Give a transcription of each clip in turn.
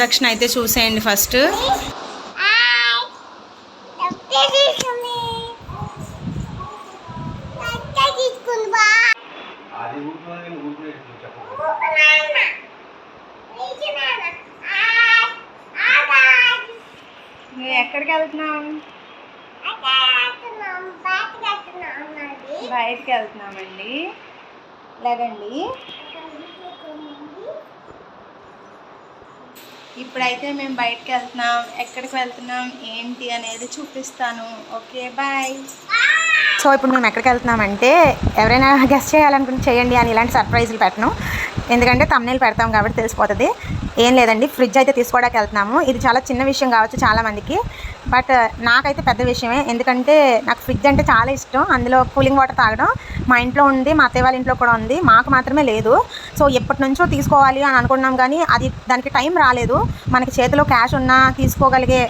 Collection అయితే చూసేయండి first. ఎక్కడికి వెళ్తున్నావు? బయటికి వెళ్తున్నామండి. లేదండి. ఇప్పుడైతే మేము బయటకు వెళ్తున్నాం. ఎక్కడికి వెళ్తున్నాం? ఏంటి అనేది చూపిస్తాను. Okay bye. సో ఇప్పుడు మేము ఎక్కడికి వెళ్తున్నామంటే ఎవరైనా గెస్ట్ చేయాలనుకుంటే చేయండి అని ఇలాంటి సర్ప్రైజులు పెట్టను. ఎందుకంటే తమ్నేలు పెడతాం కాబట్టి తెలిసిపోతుంది. ఏం లేదండి ఫ్రిడ్జ్ అయితే తీసుకోవడానికి వెళ్తున్నాము. ఇది చాలా చిన్న విషయం కావచ్చు చాలామందికి బట్ uh, నాకైతే పెద్ద విషయమే. ఎందుకంటే నాకు ఫ్రిడ్జ్ అంటే చాలా ఇష్టం. అందులో కూలింగ్ వాటర్ తాగడం మా ఇంట్లో ఉంది మా అత్తయ్య వాళ్ళ ఇంట్లో కూడా ఉంది. మాకు మాత్రమే లేదు. సో ఎప్పటి నుంచో తీసుకోవాలి అని అనుకున్నాం కానీ అది దానికి టైం రాలేదు. మనకి చేతిలో క్యాష్ ఉన్నా తీసుకోగలిగే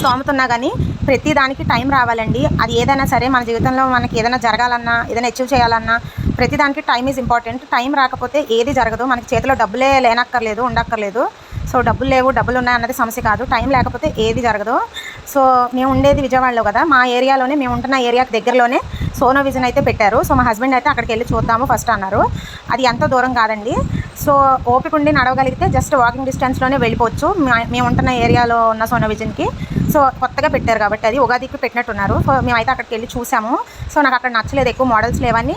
స్తోమత కానీ ప్రతి దానికి టైం రావాలండి. అది ఏదైనా సరే మన జీవితంలో మనకి ఏదైనా జరగాలన్నా ఏదైనా అచీవ్ చేయాలన్నా ప్రతి దానికి టైం ఈజ్ ఇంపార్టెంట్ టైం రాకపోతే ఏది జరగదు. మనకి చేతిలో డబ్బులే లేనక్కర్లేదు ఉండక్కర్లేదు. సో డబ్బులు లేవు డబ్బులు ఉన్నాయి అన్నది సమస్య కాదు. టైం లేకపోతే ఏది జరగదు. సో మేము ఉండేది విజయవాడలో కదా. మా ఏరియాలోనే మేము ఉంటున్న ఏరియాకి దగ్గరలోనే సోనో విజన్ అయితే పెట్టారు. సో మా హస్బెండ్ అయితే అక్కడికి వెళ్ళి చూద్దాము ఫస్ట్ అన్నారు. అది ఎంత దూరం కాదండి. సో ఓపిక ఉండి నడవగలిగితే జస్ట్ వాకింగ్ డిస్టెన్స్లోనే వెళ్ళిపోవచ్చు. మేము ఉంటున్న ఏరియాలో ఉన్న సోనో విజన్కి. సో కొత్తగా పెట్టారు కాబట్టి అది ఉగాదికి పెట్టినట్టున్నారు. సో మేమైతే అక్కడికి వెళ్ళి చూసాము. సో నాకు అక్కడ నచ్చలేదు. ఎక్కువ మోడల్స్ లేవని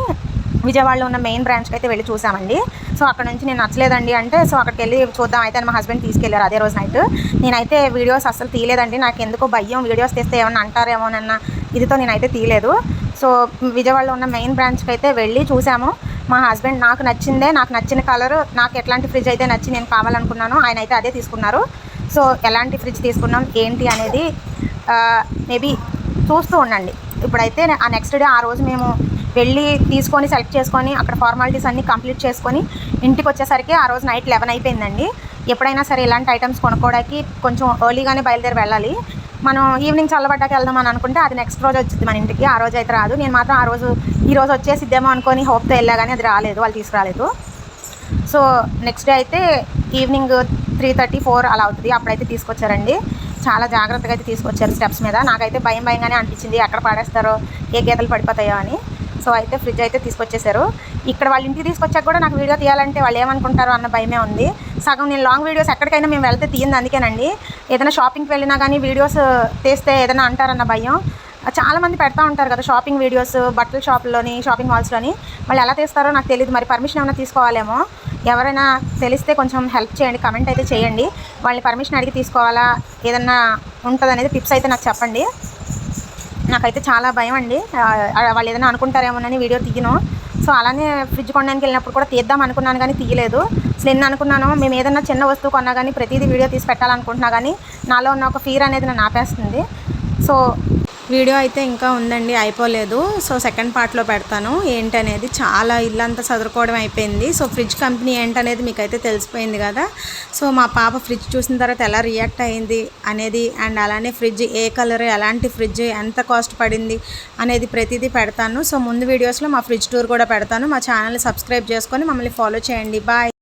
విజయవాడలో ఉన్న మెయిన్ బ్రాంచ్కి అయితే వెళ్ళి చూసామండి. సో అక్కడ నుంచి నేను నచ్చలేదండి అంటే సో అక్కడికి వెళ్ళి చూద్దాం. అయితే మా హస్బెండ్ తీసుకెళ్ళారు అదే రోజు నైట్. నేనైతే వీడియోస్ అసలు తీయలేదండి. నాకు ఎందుకో భయం. వీడియోస్ తీస్తే ఏమన్నా అంటారేమోనన్న ఇదితో నేనైతే తీయలేదు. సో విజయవాడలో ఉన్న మెయిన్ బ్రాంచ్కి అయితే వెళ్ళి చూసాము. మా హస్బెండ్ నాకు నచ్చిందే నాకు నచ్చిన కలర్ నాకు ఎట్లాంటి ఫ్రిడ్జ్ అయితే నచ్చి నేను కావాలనుకున్నాను ఆయన అయితే అదే తీసుకున్నారు. సో ఎలాంటి ఫ్రిడ్జ్ తీసుకున్నాం ఏంటి అనేది మేబీ చూస్తూ ఉండండి. ఇప్పుడైతే ఆ నెక్స్ట్ డే ఆ రోజు మేము వెళ్ళి తీసుకొని సెలెక్ట్ చేసుకొని అక్కడ ఫార్మాలిటీస్ అన్నీ కంప్లీట్ చేసుకొని ఇంటికి వచ్చేసరికి ఆ రోజు నైట్ లెవెన్ అయిపోయిందండి. ఎప్పుడైనా సరే ఇలాంటి ఐటమ్స్ కొనుక్కోవడానికి కొంచెం ఎర్లీగానే బయలుదేరి వెళ్ళాలి. మనం ఈవినింగ్ చల్లబడ్డాక వెళ్దాం అని అనుకుంటే అది నెక్స్ట్ రోజు వచ్చింది మన ఇంటికి. ఆ రోజు అయితే రాదు. నేను మాత్రం ఆ రోజు ఈ రోజు వచ్చేసిద్దేమో అనుకొని హోప్తో వెళ్ళా కానీ అది రాలేదు. వాళ్ళు తీసుకురాలేదు. సో నెక్స్ట్ డే అయితే ఈవినింగ్ త్రీ థర్టీ ఫోర్ అలా అవుతుంది. అప్పుడైతే తీసుకొచ్చారండి. చాలా జాగ్రత్తగా అయితే తీసుకొచ్చారు స్టెప్స్ మీద. నాకైతే భయం భయంగానే అనిపించింది. ఎక్కడ పాడేస్తారో ఏ గీతలు పడిపోతాయో అని. సో అయితే ఫ్రిడ్జ్ అయితే తీసుకొచ్చేసారు. ఇక్కడ వాళ్ళ ఇంటికి తీసుకొచ్చాక కూడా నాకు వీడియో తీయాలంటే వాళ్ళు ఏమనుకుంటారో అన్న భయమే ఉంది. సగం నేను లాంగ్ వీడియోస్ ఎక్కడికైనా మేము వెళ్తే తీయింది అందుకేనండి. ఏదైనా షాపింగ్కి వెళ్ళినా కానీ వీడియోస్ తీస్తే ఏదైనా అంటారన్న భయం. చాలా మంది పెడతా ఉంటారు కదా షాపింగ్ వీడియోస్ బట్టల షాప్లోని షాపింగ్ మాల్స్లోని వాళ్ళు ఎలా తీస్తారో నాకు తెలియదు మరి పర్మిషన్ ఏమైనా తీసుకోవాలేమో? ఎవరైనా తెలిస్తే కొంచెం హెల్ప్ చేయండి కమెంట్ అయితే చేయండి. వాళ్ళని పర్మిషన్ అడిగి తీసుకోవాలా? ఏదన్నా ఉంటుంది అనేది టిప్స్ అయితే నాకు చెప్పండి. నాకైతే చాలా భయం అండి. వాళ్ళు ఏదైనా అనుకుంటారేమోనని వీడియో తీయను. సో అలానే ఫ్రిడ్జ్ కొనడానికి వెళ్ళినప్పుడు కూడా తీద్దాం అనుకున్నాను కానీ తీయలేదు. అసలు ఎన్ని అనుకున్నాను మేము ఏదైనా చిన్న వస్తువు కొన్నా కానీ ప్రతిదీ వీడియో తీసి పెట్టాలనుకుంటున్నా కానీ నాలో ఉన్న ఒక ఫీర్ అనేది నన్ను ఆపేస్తుంది. సో వీడియో అయితే ఇంకా ఉందండి అయిపోలేదు. సో సెకండ్ పార్ట్లో పెడతాను. ఏంటనేది చాలా ఇల్లంతా చదువుకోవడం అయిపోయింది. సో ఫ్రిడ్జ్ కంపెనీ ఏంటనేది మీకు అయితే తెలిసిపోయింది కదా. సో మా పాప ఫ్రిడ్జ్ చూసిన తర్వాత ఎలా రియాక్ట్ అయింది అనేది అండ్ అలానే ఫ్రిడ్జ్ ఏ కలర్ ఎలాంటి ఫ్రిడ్జ్ ఎంత కాస్ట్ పడింది అనేది ప్రతిదీ పెడతాను. సో ముందు వీడియోస్లో మా ఫ్రిడ్జ్ టూర్ కూడా పెడతాను. మా ఛానల్ సబ్స్క్రైబ్ చేసుకొని మమ్మల్ని ఫాలో చేయండి. బాయ్